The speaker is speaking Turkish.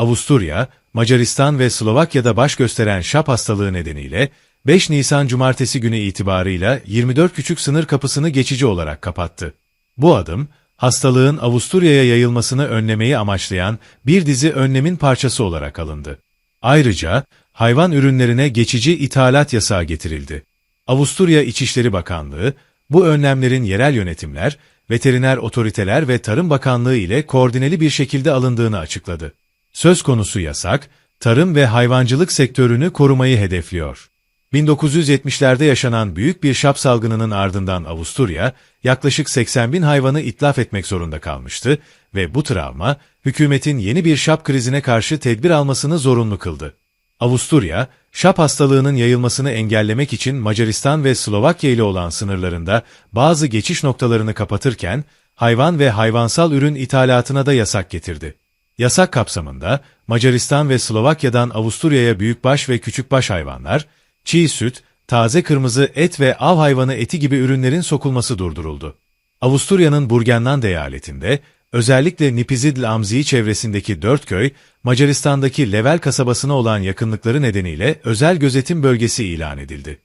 Avusturya, Macaristan ve Slovakya'da baş gösteren şap hastalığı nedeniyle 5 Nisan Cumartesi günü itibarıyla 24 küçük sınır kapısını geçici olarak kapattı. Bu adım, hastalığın Avusturya'ya yayılmasını önlemeyi amaçlayan bir dizi önlemin parçası olarak alındı. Ayrıca hayvan ürünlerine geçici ithalat yasağı getirildi. Avusturya İçişleri Bakanlığı, bu önlemlerin yerel yönetimler, veteriner otoriteler ve Tarım Bakanlığı ile koordineli bir şekilde alındığını açıkladı. Söz konusu yasak, tarım ve hayvancılık sektörünü korumayı hedefliyor. 1970'lerde yaşanan büyük bir şap salgınının ardından Avusturya, yaklaşık 80 bin hayvanı itlaf etmek zorunda kalmıştı ve bu travma, hükümetin yeni bir şap krizine karşı tedbir almasını zorunlu kıldı. Avusturya, şap hastalığının yayılmasını engellemek için Macaristan ve Slovakya ile olan sınırlarında bazı geçiş noktalarını kapatırken, hayvan ve hayvansal ürün ithalatına da yasak getirdi. Yasak kapsamında Macaristan ve Slovakya'dan Avusturya'ya büyükbaş ve küçükbaş hayvanlar, çiğ süt, taze kırmızı et ve av hayvanı eti gibi ürünlerin sokulması durduruldu. Avusturya'nın Burgenland eyaletinde, özellikle Nipizidl Amzii çevresindeki dört köy, Macaristan'daki Level kasabasına olan yakınlıkları nedeniyle özel gözetim bölgesi ilan edildi.